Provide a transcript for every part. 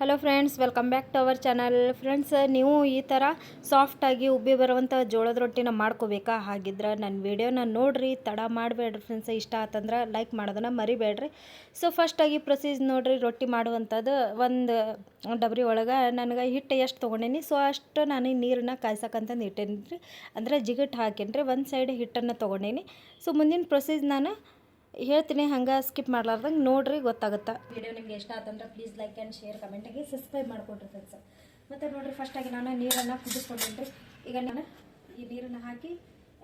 Hello friends welcome back to our channel friends ನೀವು ಈ ಥರ ಸಾಫ್ಟಾಗಿ ಉಬ್ಬಿ ಬರುವಂಥ ಜೋಳದ ರೊಟ್ಟಿನ ಮಾಡ್ಕೋಬೇಕಾ? ಹಾಗಿದ್ರೆ ನನ್ನ ವೀಡಿಯೋನ ನೋಡಿರಿ, ತಡ ಮಾಡಬೇಡ್ರಿ ಫ್ರೆಂಡ್ಸ್ ಇಷ್ಟ ಆತಂದ್ರೆ ಲೈಕ್ ಮಾಡೋದನ್ನ ಮರಿಬೇಡ್ರಿ. ಸೊ ಫಸ್ಟಾಗಿ ಪ್ರೊಸೀಜ್ ನೋಡಿರಿ, ರೊಟ್ಟಿ ಮಾಡುವಂಥದ್ದು. ಒಂದು ಡಬರಿ ಒಳಗೆ ನನಗೆ ಹಿಟ್ಟು ಎಷ್ಟು ತೊಗೊಂಡೇನಿ? ಸೊ ಅಷ್ಟು ನಾನು ನೀರನ್ನ ಕಾಯ್ಸಕ್ಕಂತಂದು ಇಟ್ಟೇನಿ ರೀ ಅಂದರೆ ಜಿಗಟ್ ಹಾಕೇನಿ ರೀ ಒಂದು ಸೈಡ್ ಹಿಟ್ಟನ್ನು ತೊಗೊಂಡೇನಿ. ಸೊ ಮುಂದಿನ ಪ್ರೊಸೀಜ್ ನಾನು ಹೇಳ್ತೀನಿ, ಹಂಗೆ ಸ್ಕಿಪ್ ಮಾಡ್ಲಾರ್ದಂಗೆ ನೋಡ್ರಿ ಗೊತ್ತಾಗುತ್ತೆ. ವಿಡಿಯೋ ನಿಮ್ಗೆ ಇಷ್ಟ ಆತಂದ್ರೆ ಪ್ಲೀಸ್ ಲೈಕ್ ಆ್ಯಂಡ್ ಶೇರ್ ಕಮೆಂಟಾಗಿ ಸಬ್ಸ್ಕ್ರೈಬ್ ಮಾಡ್ಕೊಡ್ರಿ ಫ್ರೆಂಡ್ಸ್ ಮತ್ತು ನೋಡಿರಿ ಫಸ್ಟಾಗಿ ನಾನು ನೀರನ್ನು ಕುದಿಸ್ಕೊಂಡಿನಿ ಈಗ ನಾನು ಈ ನೀರನ್ನು ಹಾಕಿ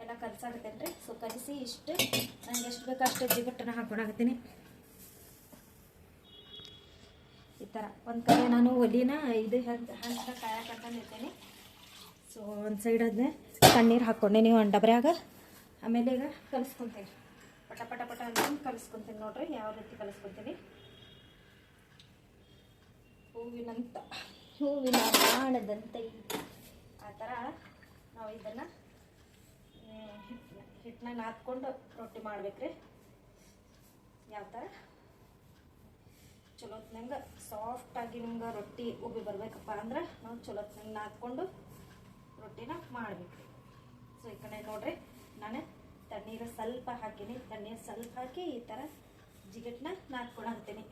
ಎಲ್ಲ ಕಲಸಾಕತ್ತೇನೆ ರೀ ಸೊ ಕಲಿಸಿ ಇಷ್ಟು. ನಂಗೆ ಎಷ್ಟು ಬೇಕೋ ಅಷ್ಟು ಜಿಗುಟ್ಟನ್ನು ಹಾಕ್ಕೊಳಕತ್ತೀನಿ. ಈ ಥರ ಒಂದು ಕಡೆ ನಾನು ಒಲಿನ ಇದು ಹೆಂಗೆ ಹಂಗೆ ಸೊ ಒಂದು ಸೈಡ್ ಅದನ್ನೇ ತಣ್ಣೀರು ನೀವು ಒಂದು ಡಬ್ರ್ಯಾಗ ಆಮೇಲೆ ಈಗ ಕಲಿಸ್ಕೊತೀನಿ. ಕಲಿಸ್ಕೊತೀನಿ ನೋಡ್ರಿ ಯಾವ ರೀತಿ ಕಲಿಸ್ಕೊತೀನಿ? ಹೂವಿನಂತ ಹೂವಿನ ಬಾಣದಂತೆ. ಆ ಥರ ನಾವು ಇದನ್ನು ಹಿಟ್ಟನ್ನ ಹಿಟ್ಟನ್ನ ನಾದ್ಕೊಂಡು ರೊಟ್ಟಿ ಮಾಡ್ಬೇಕ್ರಿ. ಯಾವ ಥರ? ಚಲೋತ್ನಂಗೆ ಸಾಫ್ಟಾಗಿ ನಿಮ್ಗೆ ರೊಟ್ಟಿ ಉಬ್ಬಿ ಬರ್ಬೇಕಪ್ಪ ಅಂದ್ರೆ ನಾವು ಚಲೋತ್ನಂಗೆ ನಾದ್ಕೊಂಡು ರೊಟ್ಟಿನ ಮಾಡ್ಬೇಕು ಸೊ ಈ ಕಡೆ ನೋಡ್ರಿ. ತಣ್ಣೀರು ಸ್ವಲ್ಪ ಹಾಕೀನಿ ತಣ್ಣೀರು ಸ್ವಲ್ಪ ಹಾಕಿ ಈ ಥರ ಜಿಗಟ್ನ ನಾದ್ಕೊಳಂತೀನಿ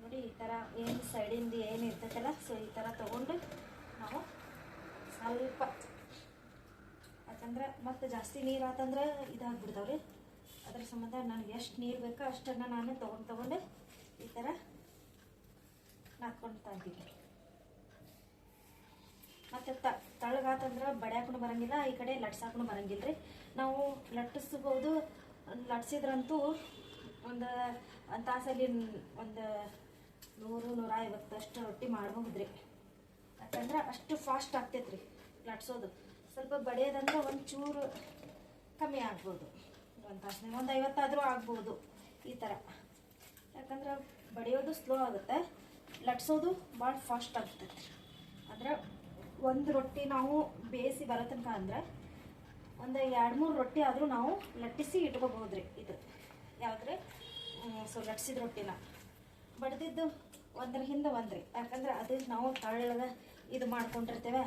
ನೋಡಿ, ಈ ಥರ ಏನು ಸೈಡಿಂದ ಏನು ಇರ್ತೈತಲ್ಲ ಸೊ ಈ ಥರ ತೊಗೊಂಡು ನಾವು ಸ್ವಲ್ಪ ಯಾಕಂದ್ರೆ ಮತ್ತೆ ಜಾಸ್ತಿ ನೀರು ಆತಂದ್ರೆ ಇದಾಗ್ಬಿಡ್ತಾವ್ರಿ. ಅದ್ರ ಸಂಬಂಧ ನನಗೆ ಎಷ್ಟು ನೀರು ಬೇಕೋ ಅಷ್ಟನ್ನು ನಾನು ತೊಗೊಂಡು ತೊಗೊಂಡು ಈ ಥರ ನಾದ್ಕೊಂಡು ಇದ್ದೀನಿ. ಮತ್ತೆ ತ ತಳಗಾತಂದ್ರೆ ಬಡ್ಯಾಕೊಂಡು ಬರಂಗಿಲ್ಲ, ಈ ಕಡೆ ಲಟ್ಸಾಕೊಂಡು ಬರಂಗಿಲ್ಲ ನಾವು ಲಟ್ಟಿಸ್ಬೋದು ಲಟ್ಸಿದ್ರಂತೂ ಒಂದು ತಾಸಲ್ಲಿ ಒಂದು ನೂರು, ನೂರ ಐವತ್ತಷ್ಟು ರೊಟ್ಟಿ ಮಾಡಬಹುದ್ರಿ. ಯಾಕಂದ್ರೆ ಅಷ್ಟು ಫಾಸ್ಟ್ ಆಗ್ತೈತೆ ಲಟ್ಸೋದು. ಸ್ವಲ್ಪ ಬಡಿಯೋದಂದ್ರೆ ಒಂದು ಚೂರು ಕಮ್ಮಿ ಆಗ್ಬೋದು. ಒಂದು ತಾಸನಾಗ ಒಂದು ಐವತ್ತಾದರೂ ಆಗ್ಬೋದು ಈ ಥರ ಯಾಕಂದ್ರೆ ಬಡಿಯೋದು ಸ್ಲೋ ಆಗುತ್ತೆ, ಲಟ್ಸೋದು ಭಾಳ ಫಾಸ್ಟ್ ಆಗ್ತೈತೆ ಒಂದು ರೊಟ್ಟಿ ನಾವು ಬೇಯಿಸಿ ಬರೋ ತನಕ ಅಂದ್ರೆ ಒಂದು ಎರಡು ಮೂರು ರೊಟ್ಟಿ ಆದರೂ ನಾವು ಲಟ್ಟಿಸಿ ಇಟ್ಕೋಬಹುದು ರೀ ಇದು. ಯಾವುದ್ರೆ? ಸೊ ಲಟ್ಸಿದ ರೊಟ್ಟಿನ. ಬಡ್ದಿದ್ದು ಒಂದ್ರ ಹಿಂದೆ ಒಂದ್ರಿ. ಯಾಕಂದ್ರೆ ಅದು ನಾವು ತಳ್ಳದ ಇದು ಮಾಡ್ಕೊಂಡಿರ್ತೇವೆ.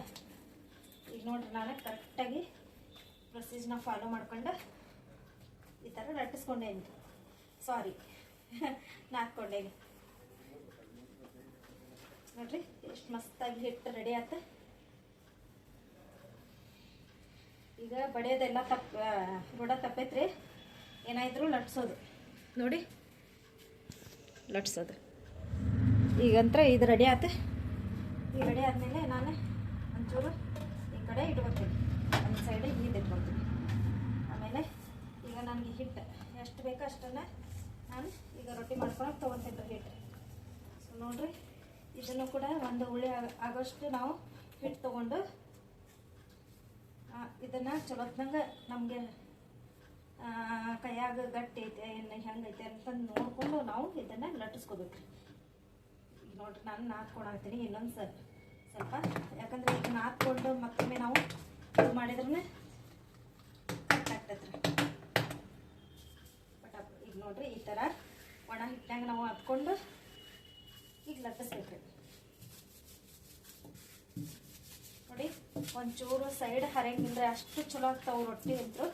ಈಗ ನೋಡ್ರಿ ನಾನು ಕರೆಕ್ಟಾಗಿ ಪ್ರೊಸೀಜರ್ನ ಫಾಲೋ ಮಾಡ್ಕೊಂಡು ಈ ಥರ ಲಟ್ಟಿಸ್ಕೊಂಡೇನಿ ಸಾರಿ ನಾದ್ಕೊಂಡೇನಿ ನೋಡ್ರಿ, ಎಷ್ಟು ಮಸ್ತಾಗಿ ಹಿಟ್ಟು ರೆಡಿ ಆತ. ಈಗ ಬಡಿಯೋದೆಲ್ಲ ತಪ್ಪ ರೂಢ ತಪ್ಪೈತ್ರಿ. ಏನಾಯಿದ್ರು ಲಟ್ಸೋದು. ನೋಡಿ. ಲಟ್ಸೋದು. ಈಗಂತ್ರ ಇದು ರೆಡಿ ಆತ. ಈಗ ರೆಡಿ ಆದಮೇಲೆ ನಾನು ಒಂಚೂರು ಈ ಕಡೆ ಇಟ್ಕೊತೀನಿ. ಒಂದು ಸೈಡ್ ಈದ್ ಇಟ್ಕೊತೀನಿ. ಆಮೇಲೆ ಈಗ ನನಗೆ ಹಿಟ್ಟು ಎಷ್ಟು ಬೇಕೋ ಅಷ್ಟನ್ನು ನಾನು ಈಗ ರೊಟ್ಟಿ ಮಾಡ್ಕೊಳಕ್ಕೆ ತೊಗೊತೀನಿ ಹಿಟ್ಟು ಸೊ ನೋಡಿರಿ ಇದನ್ನು ಕೂಡ ಒಂದು ಉಳಿ ಆಗೋಷ್ಟು ನಾವು ಹಿಟ್ಟು ತೊಗೊಂಡು ಇದನ್ನು ಚಲೋತ್ನಂಗೆ ನಮಗೆ ಕೈಯಾಗ ಗಟ್ಟಿ ಐತೆ ಏನು ಹೆಂಗೈತೆ ಅಂತಂದು ನೋಡ್ಕೊಂಡು ನಾವು ಇದನ್ನು ಲಟ್ಟಿಸ್ಕೋಬೇಕ್ರಿ. ನೋಡ್ರಿ, ನಾನು ನಾದ್ಕೊಳತ್ತೀನಿ ಇನ್ನೊಂದು ಸರ್, ಸ್ವಲ್ಪ. ಯಾಕಂದ್ರೆ ಈಗ ನಾದ್ಕೊಂಡು ಮತ್ತೊಮ್ಮೆ ನಾವು ಇದು ಮಾಡಿದ್ರೆ ಕಟ್ಟಾಗ್ತೈತ್ರಿ ಬಟ್ ಈಗ ನೋಡ್ರಿ, ಈ ಥರ ಒಣ ಹಿಟ್ಟಂಗೆ ನಾವು ಹತ್ಕೊಂಡು ಈಗ ಲಟ್ಟಿಸ್ಬೇಕ್ರಿ ನೋಡಿ ಒಂಚೂರು ಸೈಡ್ ಹರಂಗಿಲ್ಲ ಅಷ್ಟು ಚಲೋ ಆಗ್ತಾವೆ ರೊಟ್ಟಿ ಅಂತೂ.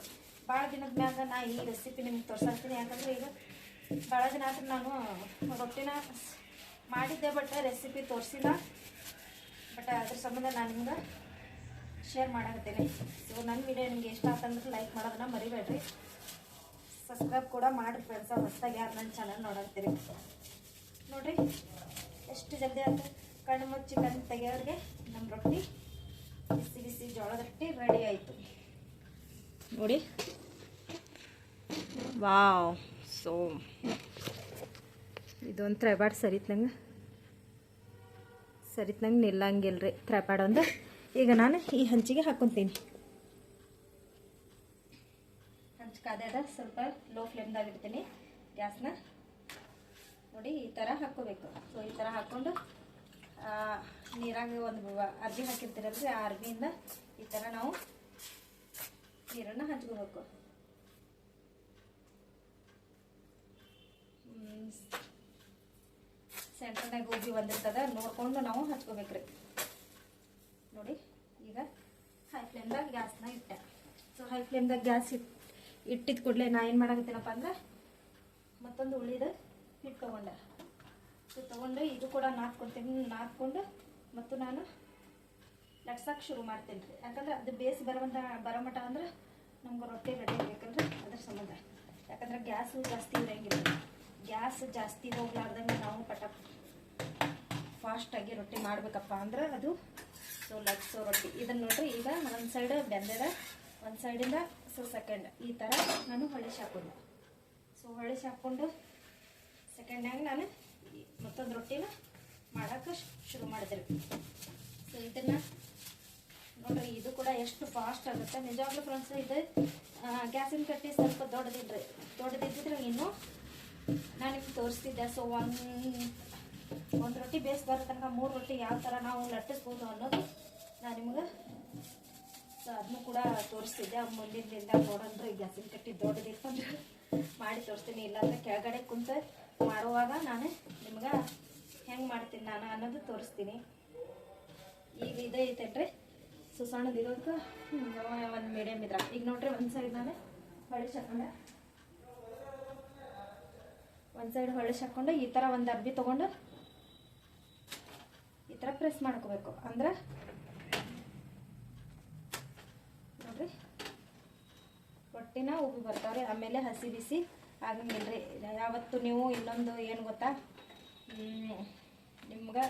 ಭಾಳ ದಿನದ ಮ್ಯಾಗ ನಾ ಈ ರೆಸಿಪಿ ನಿಮ್ಗೆ ತೋರ್ಸಾಕ್ತೀನಿ ಯಾಕಂದ್ರೆ ಈಗ ಭಾಳ ದಿನ ಆದ್ರೆ ನಾನು ರೊಟ್ಟಿನ ಮಾಡಿದ್ದೆ ಬಟ್ ರೆಸಿಪಿ ತೋರಿಸಿಲ್ಲ. ಬಟ್ ಅದ್ರ ಸಂಬಂಧ ನಾನು ನಿಮ್ಗೆ ಶೇರ್ ಮಾಡಾಕತ್ತೇನೆ. ಸೊ ನನ್ನ ವಿಡಿಯೋ ನಿಮ್ಗೆ ಇಷ್ಟ ಆತಂದ್ರೆ ಲೈಕ್ ಮಾಡೋದನ್ನ ಮರಿಬೇಡ್ರಿ. ಸಬ್ಸ್ಕ್ರೈಬ್ ಕೂಡ ಮಾಡಿರಿ ಫ್ರೆಂಡ್ಸ ಹೊಸ್ದಾಗಿ ಯಾರು ನನ್ನ ಚಾನಲ್ ನೋಡಾಕ್ತೀರಿ ನೋಡ್ರಿ, ಎಷ್ಟು ಜಲ್ದಿ ಅಂತ ಕಣ್ಣು ಮುಚ್ಚಿ ಕಣ್ಣು ತೆಗೆಯೋರಿಗೆ ನಮ್ಮ ರೊಟ್ಟಿ. ಬಿಸಿ ಬಿಸಿ ಜೋಳದ ರೊಟ್ಟಿ ರೆಡಿ ಆಯಿತು ನೋಡಿ. Wow, so. ಇದೊಂದು ತ್ರೈಪಾಡ್ ಸರಿತ್ನಂಗೆ ಸರಿತ್ನಂಗೆ ನಿಲ್ಲಂಗಿಲ್ಲ ರೀ ತ್ರೆಬ್ಯಾಡ್ ಒಂದು. ಈಗ ನಾನು ಈ ಹಂಚಿಗೆ ಹಾಕ್ಕೊತೀನಿ ಹಂಚು ಕಾದ್ಯಾದ ಸ್ವಲ್ಪ ಲೋ ಫ್ಲೇಮ್ದಾಗ ಇಡ್ತೀನಿ. ಗ್ಯಾಸ್ನ. ನೋಡಿ, ಈ ಥರ ಹಾಕ್ಕೋಬೇಕು. ಸೊ ಈ ಥರ ಹಾಕ್ಕೊಂಡು ನೀರಾಗ ಒಂದು ಅರ್ಬಿ ಹಾಕಿರ್ತೀರಲ್ರಿ, ಆ ಅರ್ಬಿಯಿಂದ ಈ ಥರ ನಾವು ನೀರನ್ನು ಹಂಚ್ಕೋಬೇಕು. ಸೆಂಟ್ರನಾಗ ಗೋಬಿ ಬಂದಿರ್ತದೆ, ನೋಡ್ಕೊಂಡು ನಾವು ಹಚ್ಕೋಬೇಕ್ರಿ. ನೋಡಿ, ಈಗ ಹೈ ಫ್ಲೇಮ್ದಾಗ ಗ್ಯಾಸ್ನ ಇಟ್ಟೆ. ಸೊ ಹೈ ಫ್ಲೇಮ್ದಾಗ ಗ್ಯಾಸ್ ಇಟ್ ಇಟ್ಟಿದ ಕೂಡಲೇ ನಾ ಏನು ಮಾಡಾಕತ್ತೀನಪ್ಪ ಅಂದ್ರೆ ಮತ್ತೊಂದು ಉಳಿದ ಹಿಟ್ಟು ತೊಗೊಂಡೆ ಸೊ ತೊಗೊಂಡು ಇದು ಕೂಡ ನಾದ್ಕೊತೀನಿ ನಾದ್ಕೊಂಡು ಮತ್ತು ನಾನು ಲಟ್ಸಕ್ಕೆ ಶುರು ಮಾಡ್ತೀನಿ ರೀ. ಯಾಕಂದ್ರೆ ಅದು ಬೇಸ್ ಬರುವಂಥ ಬರೋ ಮಟ ಅಂದ್ರೆ ನಮ್ಗೆ ರೊಟ್ಟಿ ರೆಡಿ ಬೇಕಂದ್ರೆ ಅದ್ರ ಸಂಬಂಧ. ಯಾಕಂದ್ರೆ ಗ್ಯಾಸು ಜಾಸ್ತಿ ಇರಂಗಿಲ್ಲ. ಗ್ಯಾಸ್ ಜಾಸ್ತಿ ಹೋಗ್ಲಾರ್ದಂಗೆ ನಾವು ಪಟ ಫಾಸ್ಟಾಗಿ ರೊಟ್ಟಿ ಮಾಡ್ಬೇಕಪ್ಪ ಅಂದ್ರೆ ಅದು ಸೊ ಲಟ್ಸೋ ರೊಟ್ಟಿ. ಇದನ್ನು ನೋಡ್ರಿ, ಈಗ ಒಂದು ಸೈಡ್ ಬೆಂದದ, ಒಂದು ಸೈಡಿಂದ ಸೊ ಸೆಕೆಂಡ್ ಈ ಥರ ನಾನು ಹೊಳಿಸಿ ಹಾಕೊಂಡು ಸೊ ಹೊಳಿಸಿ ಹಾಕ್ಕೊಂಡು ಸೆಕೆಂಡ್ನಾಗ ನಾನು ಮತ್ತೊಂದು ರೊಟ್ಟಿನ ಮಾಡೋಕೆ ಶುರು ಮಾಡಿದ್ರಿ. ಸೊ ಇದನ್ನು ನೋಡ್ರಿ, ಇದು ಕೂಡ ಎಷ್ಟು ಫಾಸ್ಟ್ ಆಗುತ್ತೆ. ನಿಜವಾಗ್ಲೂ ಫ್ರೆಂಡ್ಸ್ ಇದು ಗ್ಯಾಸಿನ ಕಟ್ಟಿ ಸ್ವಲ್ಪ ದೊಡ್ಡದಿದ್ರಿ, ದೊಡ್ಡದಿದ್ದಿದ್ರೆ ಇನ್ನು ನಾನು ನಿಮ್ಗೆ ತೋರಿಸ್ತಿದ್ದೆ. ಸೊ ಒಂದು ಒಂದು ರೊಟ್ಟಿ ಬೇಸ್ ಬರೋ ತನಕ ಮೂರು ರೊಟ್ಟಿ ಯಾವ ಥರ ನಾವು ಲಟ್ಟಿಸ್ಬೋದು ಅನ್ನೋದು ನಾನು ನಿಮ್ಗೆ ಸೊ ಅದನ್ನು ಕೂಡ ತೋರಿಸ್ತಿದ್ದೆ. ಮುಂದಿನ ನೋಡಂದ್ರೆ ಗ್ಯಾಸಿನ ಕಟ್ಟಿ ದೊಡ್ಡದಿತ್ತಂದ್ರೆ ಮಾಡಿ ತೋರಿಸ್ತೀನಿ. ಇಲ್ಲಾಂದ್ರೆ ಕೆಳಗಡೆ ಕುಂತ ಮಾಡುವಾಗ ನಾನು ನಿಮ್ಗೆ ಹೆಂಗೆ ಮಾಡ್ತೀನಿ ನಾನು ಅನ್ನೋದು ತೋರಿಸ್ತೀನಿ. ಈಗ ಇದೇ ಐತೇನ್ರಿ? ಸೊ ಸಣ್ಣದಿರೋದಕ್ಕೆ ಒಂದು ಮೀಡಿಯಮ್ ಇದ್ರ. ಈಗ ನೋಡ್ರಿ ಒಂದು ಸೈಡ್ ನಾನು ಹೊಳೆ ಹಾಕೊಂಡೆ ಒಂದು ಸೈಡ್ ಹೊಳೆ ಹಾಕ್ಕೊಂಡು ಈ ಥರ ಒಂದು ಅರ್ಬಿ ತೊಗೊಂಡು ಈ ಥರ ಪ್ರೆಸ್ ಮಾಡ್ಕೋಬೇಕು. ಅಂದ್ರೆ ನೋಡ್ರಿ, ರೊಟ್ಟಿನ ಉಬ್ಬಿ ಬರ್ತಾವ್ರಿ. ಆಮೇಲೆ ಹಸಿ ಬಿಸಿ ಆಗಂಗಿಲ್ರಿ. ಯಾವತ್ತು ನೀವು ಇನ್ನೊಂದು ಏನು ಗೊತ್ತಾ? ನಿಮ್ಗೆ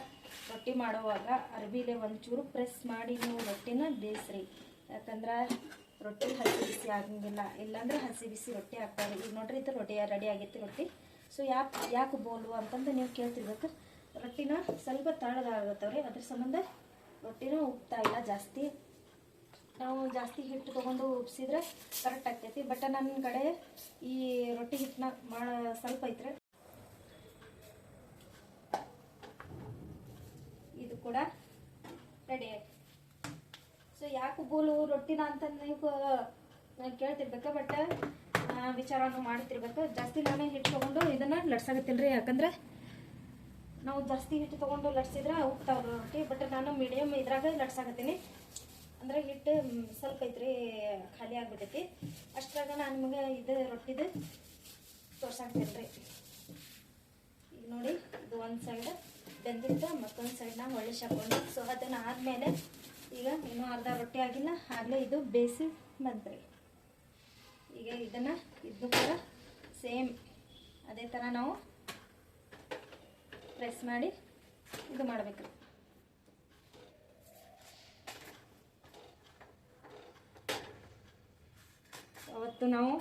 ರೊಟ್ಟಿ ಮಾಡುವಾಗ ಅರ್ಬಿಲೆ ಒಂಚೂರು ಪ್ರೆಸ್ ಮಾಡಿ ನೀವು ರೊಟ್ಟಿನ ಬೇಯಿಸ್ರಿ ಯಾಕಂದ್ರೆ ರೊಟ್ಟಿ ಹಸಿ ಬಿಸಿ ಆಗಂಗಿಲ್ಲ. ಇಲ್ಲಾಂದ್ರೆ ಹಸಿ ಬಿಸಿ ರೊಟ್ಟಿ ಹಾಕ್ತಾರೆ ಈಗ ನೋಡ್ರಿ ಇದು ರೊಟ್ಟಿ ರೆಡಿ ಆಗೈತಿ ರೊಟ್ಟಿ. ಸೊ ಯಾಕೆ ಯಾಕೆ ಬೋಲು ಅಂತಂದು ನೀವು ಕೇಳ್ತಿರ್ಬೇಕು. ರೊಟ್ಟಿನ ಸ್ವಲ್ಪ ತಳ್ಳಗಾಗತ್ತವ್ರಿ ಅದ್ರ ಸಂಬಂಧ ರೊಟ್ಟಿನ ಉಪ್ತಾ ಇಲ್ಲ ಜಾಸ್ತಿ. ನಾವು ಜಾಸ್ತಿ ಹಿಟ್ಟು ತೊಗೊಂಡು ಉಪ್ಸಿದ್ರೆ ಕರೆಕ್ಟ್ ಆಗ್ತೈತಿ. ಬಟ್ ನನ್ನ ಕಡೆ ಈ ರೊಟ್ಟಿ ಹಿಟ್ಟನ್ನ ಮಾಡ ಸ್ವಲ್ಪ ಐತ್ರಿ ಇದು ಕೂಡ ರೆಡಿ ಆಯ್ತು. ಸೊ ಯಾಕೆ ಬೋಲು ರೊಟ್ಟಿನ ಅಂತ ನೀವು ಕೇಳ್ತಿರ್ಬೇಕು ಬಟ್ ವಿಚಾರನೂ ಮಾಡ್ತಿರ್ಬೇಕು ಜಾಸ್ತಿ ನಾನೇ ಹಿಟ್ಟು ತೊಗೊಂಡು ಇದನ್ನು ಲಟ್ಸಾಕತ್ತೀನಿ ರೀ ಯಾಕಂದ್ರೆ ನಾವು ಜಾಸ್ತಿ ಹಿಟ್ಟು ತೊಗೊಂಡು ಲಟ್ಸಿದ್ರೆ ಉಪ್ತಾವ್ ರೊಟ್ಟಿ ಬಟ್ ನಾನು ಮೀಡಿಯಮ್ ಇದ್ರಾಗ ಲಟ್ಸಾಕತ್ತೀನಿ ಅಂದ್ರೆ ಹಿಟ್ಟು ಸ್ವಲ್ಪ ಐತ್ರಿ, ಖಾಲಿ ಆಗ್ಬಿಟ್ಟೈತಿ ಅಷ್ಟ್ರಾಗ ನಾನು ನಿಮಗೆ ಇದು ರೊಟ್ಟಿದು ತೋರ್ಸಾಕ್ತೀನಿ ರೀ ಈಗ ನೋಡಿ, ಇದು ಒಂದು ಸೈಡ್ ಬೆಂದಿತ್ತು ಮತ್ತೊಂದು ಸೈಡ್ನ ಒಳ್ಳೆ ಹಾಕೊಂಡು ಸೊ ಅದನ್ನು ಆದಮೇಲೆ ಈಗ ಇನ್ನೂ ಅರ್ಧ ರೊಟ್ಟಿ ಆಗಿಲ್ಲ. ಆಗಲೇ ಇದು ಬೇಸಿ ಬಂತ್ರಿ. ಈಗ ಇದನ್ನು ಇದ್ದು ಕೂಡ ಸೇಮ್ ಅದೇ ಥರ ನಾವು ಪ್ರೆಸ್ ಮಾಡಿ ಇದು ಮಾಡಬೇಕು. ಅವತ್ತು ನಾವು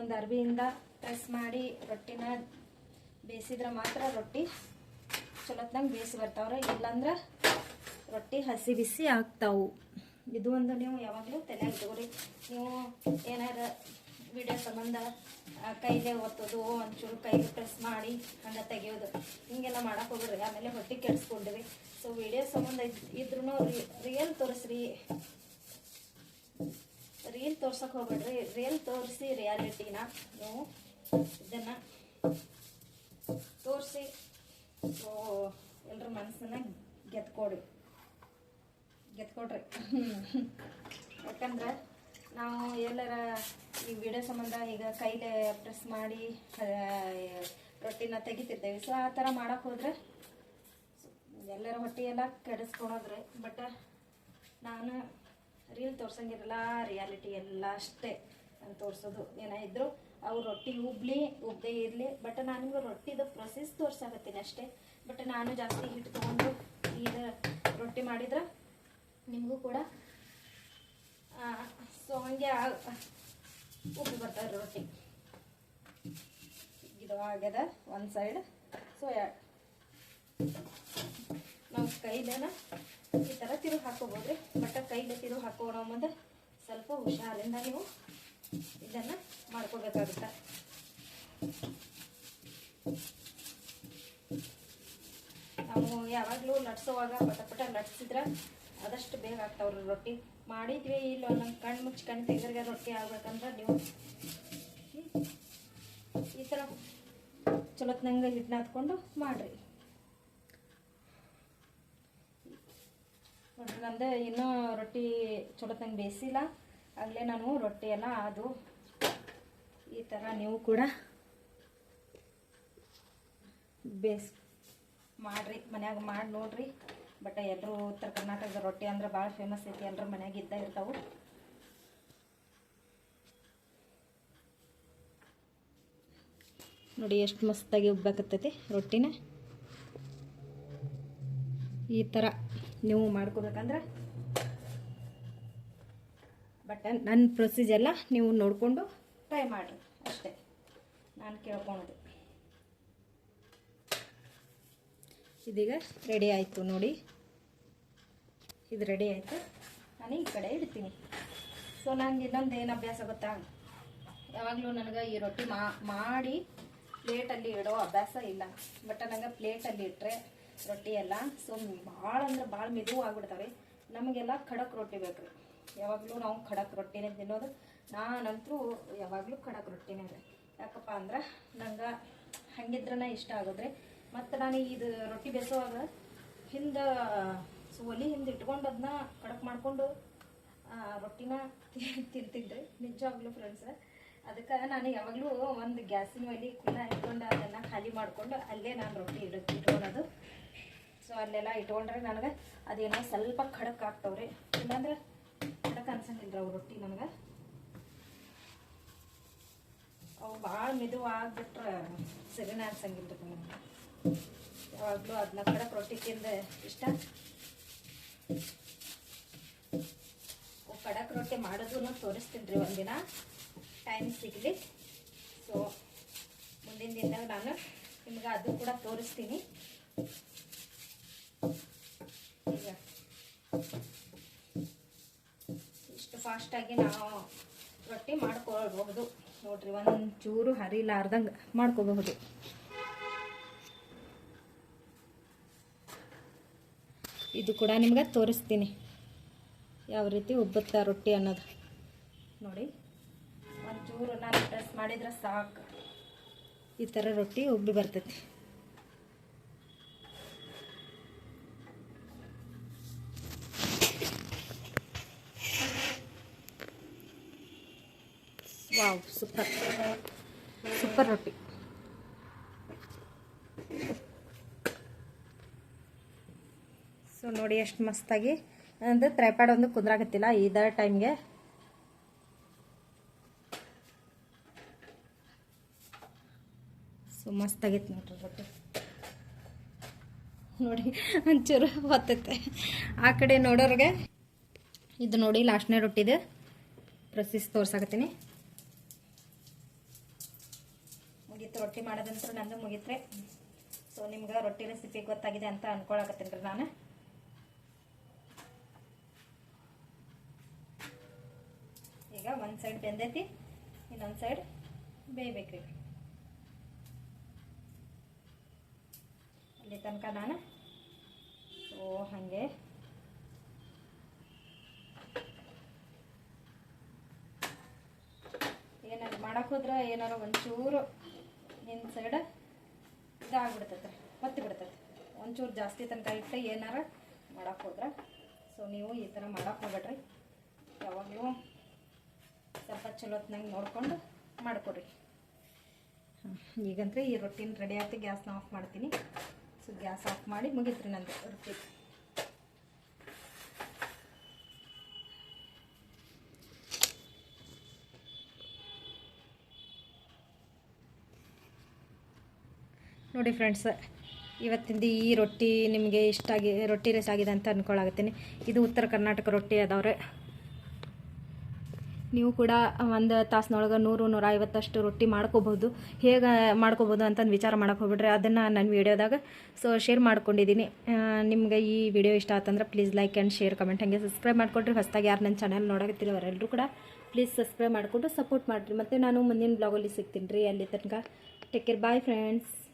ಒಂದು ಅರ್ಬಿಯಿಂದ ಪ್ರೆಸ್ ಮಾಡಿ ರೊಟ್ಟಿನ ಬೇಯಿಸಿದ್ರೆ ಮಾತ್ರ ರೊಟ್ಟಿ ಚಲೋತ್ನಂಗೆ ಬೇಯಿಸಿ ಬರ್ತಾವ್ರೆ, ಇಲ್ಲಾಂದ್ರೆ ರೊಟ್ಟಿ ಹಸಿ ಬಿಸಿ ಆಗ್ತಾವು. ಇದು ಒಂದು ನೀವು ಯಾವಾಗಲೂ ತಲೆಯಾಗ ತಗೋರಿ ನೀವು ಏನಾರ ವಿಡಿಯೋ ಸಂಬಂಧ ಕೈಲೇ ಒತ್ತೋದು, ಒಂಚೂರು ಕೈಗೆ ಪ್ರೆಸ್ ಮಾಡಿ ಹಂಗೆ ತೆಗಿಯೋದು. ಹಿಂಗೆಲ್ಲ ಮಾಡಕ್ಕೆ ಹೋಗ್ರಿ ಆಮೇಲೆ ಹೊಟ್ಟೆ ಕೆಡಿಸ್ಕೊಂಡಿರಿ. ಸೊ ವಿಡಿಯೋ ಸಂಬಂಧ ಇದ್ರೂ ರಿಯಲ್ ತೋರಿಸ್ರಿ. ರಿಯಲ್ ತೋರ್ಸಕ್ ಹೋಗ್ಬೇಡ್ರಿ. ರಿಯಲ್ ತೋರಿಸಿ ರಿಯಾಲಿಟಿನ ನೀವು ಇದನ್ನ ತೋರಿಸಿ. ಎಲ್ಲರ ಮನಸ್ಸನ್ನ ಗೆದ್ಕೊಡ್ರಿ ಗೆದ್ಕೊಡ್ರಿ ಯಾಕಂದ್ರೆ ನಾವು ಎಲ್ಲರ ಈ ವಿಡಿಯೋ ಸಂಬಂಧ ಈಗ ಕೈಲೇ ಪ್ರೆಸ್ ಮಾಡಿ ರೊಟ್ಟಿನ ತೆಗಿತಿದ್ದೇವೆ. ಸೊ ಆ ಥರ ಮಾಡಕ್ಕೆ ಹೋದ್ರೆ ಎಲ್ಲರ ಹೊಟ್ಟೆ ಎಲ್ಲ ಕೆಡಿಸ್ಕೊಳೋದ್ರಿ, ಬಟ್ ನಾನು ರೀಲ್ ತೋರ್ಸಂಗಿರಲ್ಲ ರಿಯಾಲಿಟಿ ಎಲ್ಲ ಅಷ್ಟೇ ನಾನು ತೋರಿಸೋದು. ಏನೇ ಅವ್ರು ರೊಟ್ಟಿ ಉಬ್ಲಿ ಉಬ್ಬದೇ ಇರಲಿ. ಬಟ್ ನಾನು ನಿಮ್ಗೆ ರೊಟ್ಟಿದು ಪ್ರೊಸೆಸ್ ತೋರ್ಸಾಕತ್ತೀನಿ ಅಷ್ಟೇ. ಬಟ್ ನಾನು ಜಾಸ್ತಿ ಹಿಟ್ಟು ತೊಗೊಂಡು ಇದು ರೊಟ್ಟಿ ಮಾಡಿದ್ರೆ ನಿಮಗೂ ಕೂಡ ಸೊ ಹಂಗೆ ಉಬ್ಬಿ ಬರ್ತಾರೆ ರೊಟ್ಟಿ. ಇದು ಆಗ್ಯದ ಒಂದು ಸೈಡ್ ಸೊ ನಾವು ಕೈಲೇನ ಈ ಥರ ತಿರುಗಿ ಹಾಕೋಬೋದ್ರಿ. ಬಟ್ ಕೈಲೇ ತಿರುಗಿ ಹಾಕೋಣ ಮುಂದೆ ಸ್ವಲ್ಪ ಹುಷಾರಿಂದ ನೀವು ಇದನ್ನು ಮಾಡ್ಕೋಬೇಕಾಗುತ್ತೆ. ನಾವು ಯಾವಾಗಲೂ ಲಟ್ಸೋವಾಗ ಪಟ ಪಟ ಲಟ್ಸಿದ್ರೆ ಆದಷ್ಟು ಬೇಗ ಆಗ್ತಾವ್ರಿ ರೊಟ್ಟಿ. ಮಾಡಿದ್ವಿ, ಇಲ್ಲ ನಮ್ಮ ಕಣ್ಣು ಮುಚ್ಚಿ ಕಣ್ಣು ತೆಗೆದ್ರಿಗೆ ರೊಟ್ಟಿ ಆಗ್ಬೇಕಂದ್ರೆ ನೀವು ಈ ಥರ ಚಲೋತ್ನಂಗೆ ಹಿಟ್ಟನ್ನ ಮಾಡಿರಿ. ನೋಡ್ರಿ ನಮ್ಮದು ಇನ್ನೂ ರೊಟ್ಟಿ ಚಲೋತ್ನಂಗೆ ಬೇಯಿಸಿಲ್ಲ. ಆಗಲೇ ನಾನು ರೊಟ್ಟಿ ಎಲ್ಲ ಅದು ಈ ಥರ ನೀವು ಕೂಡ ಬೇಸ್ ಮಾಡ್ರಿ, ಮನ್ಯಾಗ ಮಾಡಿ ನೋಡ್ರಿ. ಬಟ್ ಎಲ್ಲರೂ ಉತ್ತರ ಕರ್ನಾಟಕದ ರೊಟ್ಟಿ ಅಂದ್ರೆ ಭಾಳ ಫೇಮಸ್ ಐತಿ ಎಲ್ಲರ ಮನ್ಯಾಗ ಇದ್ದ ಇರ್ತಾವು. ನೋಡಿ ಎಷ್ಟು ಮಸ್ತಾಗಿ ಉಬ್ಬಾಕತ್ತೈತಿ ರೊಟ್ಟಿನ. ಈ ಥರ ನೀವು ಮಾಡ್ಕೋಬೇಕಂದ್ರೆ ಬಟ್ ನನ್ನ ಪ್ರೊಸೀಜರ್ ಎಲ್ಲ ನೀವು ನೋಡಿಕೊಂಡು ಟ್ರೈ ಮಾಡಿರಿ, ಅಷ್ಟೇ. ನಾನು ಕೇಳ್ಕೊಳೋದು. ಇದೀಗ ರೆಡಿ ಆಯಿತು ನೋಡಿ. ಇದು ರೆಡಿ ಆಯಿತು. ನಾನು ಈ ಕಡೆ ಇಡ್ತೀನಿ. ಸೊ ನನಗೆ ಇನ್ನೊಂದು ಏನು ಅಭ್ಯಾಸ ಗೊತ್ತಾ? ಯಾವಾಗಲೂ ನನಗೆ ಈ ರೊಟ್ಟಿ ಮಾಡಿ ಪ್ಲೇಟಲ್ಲಿ ಇಡೋ ಅಭ್ಯಾಸ ಇಲ್ಲ. ಬಟ್ ನನಗೆ ಪ್ಲೇಟಲ್ಲಿ ಇಟ್ಟರೆ ರೊಟ್ಟಿ ಎಲ್ಲ ಸೊ ಭಾಳ ಅಂದ್ರೆ ಭಾಳ ಮೆದು ಆಗ್ಬಿಡ್ತಾವೆ. ನಮಗೆಲ್ಲ ಖಡಕ್ ರೊಟ್ಟಿ ಬೇಕು. ಯಾವಾಗಲೂ ನಾವು ಖಡಕ್ ರೊಟ್ಟಿನೇ ತಿನ್ನೋದು. ನಾನಂತೂ ಯಾವಾಗಲೂ ಖಡಕ್ ರೊಟ್ಟಿನೇ ಯಾಕಪ್ಪ ಅಂದ್ರೆ ನಂಗೆ ಹಂಗಿದ್ರನ ಇಷ್ಟ ಆಗೋದ್ರಿ. ಮತ್ತು ನಾನು ಇದು ರೊಟ್ಟಿ ಬೇಸುವಾಗ ಹಿಂದೆ ಒಲಿ ಹಿಂದೆ ಇಟ್ಕೊಂಡು ಅದನ್ನ ಖಡಕ್ ಮಾಡಿಕೊಂಡು ರೊಟ್ಟಿನ ತಿಂತಿದ್ದೆ ನಿಜವಾಗ್ಲೂ ಫ್ರೆಂಡ್ಸ್ ಅದಕ್ಕೆ ನಾನು ಯಾವಾಗಲೂ ಒಂದು ಗ್ಯಾಸಿನ ಒಲಿ ಕುಲ್ಲ ಇಟ್ಕೊಂಡು ಅದನ್ನು ಖಾಲಿ ಮಾಡಿಕೊಂಡು ಅಲ್ಲೇ ನಾನು ರೊಟ್ಟಿ ಇಡ ಇಟ್ಕೊಳ್ಳೋದು ಸೊ ಅಲ್ಲೆಲ್ಲ ಇಟ್ಕೊಂಡ್ರೆ ನನಗೆ ಅದೇನೋ ಸ್ವಲ್ಪ ಖಡಕ್ ಆಗ್ತಾವ್ರಿ. ಇಲ್ಲಾಂದ್ರೆ ಖಡಕ್ ಅನ್ಸಂಗಿಲ್ಲ ಅವು ರೊಟ್ಟಿ ನನಗೆ. ಅವು ಭಾಳ ಮೆದು ಆಗ್ಬಿಟ್ರೆ ಸರಿನ ಅನ್ಸಂಗಿಲ್ಲ ರೀ ನನಗೆ ಯಾವಾಗಲೂ ಅದನ್ನ ಕಡೆ ರೊಟ್ಟಿ ತಿಂದ ಇಷ್ಟ. ಖಡಕ್ ರೊಟ್ಟಿ ಮಾಡೋದು ತೋರಿಸ್ತೀನಿ ರೀ ಒಂದಿನ. ಟೈಮ್ ಸಿಗಲಿ. ಸೊ ಮುಂದಿನ ದಿನದಾಗ ನಾನು ನಿಮ್ಗೆ ಅದು ಕೂಡ ತೋರಿಸ್ತೀನಿ. ಈಗ ಇಷ್ಟು ಫಾಸ್ಟಾಗಿ ನಾವು ರೊಟ್ಟಿ ಮಾಡ್ಕೊಳ್ಬಹುದು. ನೋಡ್ರಿ, ಒಂದು ಚೂರು ಹರಿಲಾರ್ದಂಗೆ ಮಾಡ್ಕೋಬಹುದು ಇದು ಕೂಡ ನಿಮ್ಗೆ ತೋರಿಸ್ತೀನಿ. ಯಾವ ರೀತಿ ಉಬ್ಬುತ್ತಾ ರೊಟ್ಟಿ ಅನ್ನೋದು. ನೋಡಿ ಒಂಚೂರು ನಾನು ಪ್ರೆಸ್ ಮಾಡಿದ್ರೆ ಸಾಕು. ಈ ಥರ ರೊಟ್ಟಿ ಉಬ್ಬಿ ಬರ್ತೈತಿ ವಾವ್ ಸೂಪರ್ ಸೂಪರ್ ರೊಟ್ಟಿ ಸೊ ನೋಡಿ ಎಷ್ಟು ಮಸ್ತಾಗಿ. ಅಂದರೆ ತ್ರೈಪಾಡ್ ಒಂದು ಕುಂದ್ರಾಗತ್ತಿಲ್ಲ ಇದರ ಟೈಮ್ಗೆ ಸೊ ಮಸ್ತಾಗೈತೆ ನೋಡ್ರಿ ರೊಟ್ಟಿ ನೋಡಿ, ಒಂಚೂರು ಹೊತ್ತೈತೆ. ಆ ಕಡೆ ನೋಡೋರಿಗೆ, ಇದು ನೋಡಿ ಲಾಸ್ಟ್ನೇ ರೊಟ್ಟಿದೆ. ಪ್ರೊಸೆಸ್ ತೋರ್ಸಾಕತ್ತೀನಿ. ಮುಗೀತು ರೊಟ್ಟಿ ಮಾಡೋದಂತೂ ನಂದು ಮುಗೀತ್ರಿ. ಸೊ ನಿಮ್ಗೆ ರೊಟ್ಟಿ ರೆಸಿಪಿ ಗೊತ್ತಾಗಿದೆ ಅಂತ ಅನ್ಕೊಳಕತ್ತೀನಿ ರೀ ನಾನು. ಈಗ ಒಂದು ಸೈಡ್ ಬೆಂದೈತಿ, ಇನ್ನೊಂದು ಸೈಡ್ ಬೇಯ್ಬೇಕ್ರಿ. ಅಲ್ಲಿ ತನಕ ನಾನು, ಓ, ಹಾಗೆ. ಏನಾರು ಮಾಡಕ್ಕೆ ಹೋದ್ರೆ ಏನಾರು ಒಂಚೂರು ನಿನ್ನ ಸೈಡ್ ಇದಾಗ್ಬಿಡ್ತೈತೆ ಒತ್ತಿ ಬಿಡ್ತೈತೆ ಒಂಚೂರು ಜಾಸ್ತಿ ತನಕ ಇಟ್ಟು ಏನಾರ ಮಾಡಕ್ಕೆ ಹೋದ್ರೆ. ಸೊ ನೀವು ಈ ಥರ ಮಾಡಕ್ಕೆ ಯಾವಾಗಲೂ ಸ್ವಲ್ಪ ಚಲೋತ್ನಾಗ ನೋಡ್ಕೊಂಡು ಮಾಡ್ಕೊಡ್ರಿ. ಈಗಂದರೆ ಈ ರೊಟ್ಟಿನ ರೆಡಿ ಆಯ್ತು ಗ್ಯಾಸ್ನ ಆಫ್ ಮಾಡ್ತೀನಿ. ಸೊ ಗ್ಯಾಸ್ ಆಫ್ ಮಾಡಿ ಮುಗಿತ್ರಿ ನಂದು ರೊಟ್ಟಿ. ನೋಡಿ ಫ್ರೆಂಡ್ಸ್ ಇವತ್ತಿಂದ ಈ ರೊಟ್ಟಿ ನಿಮಗೆ ಇಷ್ಟ ಆಗಿ, ರೊಟ್ಟಿ ರೇಸ್ ಆಗಿದೆ ಅಂತ ಅಂದ್ಕೊಳ್ಳಾಗತ್ತೀನಿ ಇದು ಉತ್ತರ ಕರ್ನಾಟಕ ರೊಟ್ಟಿ ಅದಾವ್ರೆ. ನೀವು ಕೂಡ ಒಂದು ತಾಸಿನೊಳಗೆ ನೂರು ನೂರ ಐವತ್ತಷ್ಟು ರೊಟ್ಟಿ ಮಾಡ್ಕೋಬೋದು ಹೇಗೆ ಮಾಡ್ಕೋಬೋದು ಅಂತಂದು ವಿಚಾರ ಮಾಡಕ್ಕೆ ಹೋಗ್ಬಿಡ್ರಿ. ಅದನ್ನು ನನ್ನ ವೀಡಿಯೋದಾಗ ಸೊ ಶೇರ್ ಮಾಡ್ಕೊಂಡಿದ್ದೀನಿ ನಿಮಗೆ ಈ ವಿಡಿಯೋ ಇಷ್ಟ ಆತಂದ್ರೆ please like and share, comment ಹಾಗೆ ಸಬ್ಸ್ಕ್ರೈಬ್ ಮಾಡ್ಕೊಡ್ರಿ ಹೊಸ್ದಾಗಿ ಯಾರು ನನ್ನ ಚಾನಲ್ ನೋಡಕತ್ತೀರಿ ಅವರೆಲ್ಲರೂ ಕೂಡ ಪ್ಲೀಸ್ ಸಬ್ಸ್ಕ್ರೈಬ್ ಮಾಡಿಕೊಂಡು ಸಪೋರ್ಟ್ ಮಾಡಿರಿ. ಮತ್ತು ನಾನು ಮುಂದಿನ ಬ್ಲಾಗಲ್ಲಿ ಸಿಗ್ತೀನಿ ರೀ. ಅಲ್ಲಿ ತನಕ ಟೇಕ್ ಕೇರ್ ಬಾಯ್ ಫ್ರೆಂಡ್ಸ್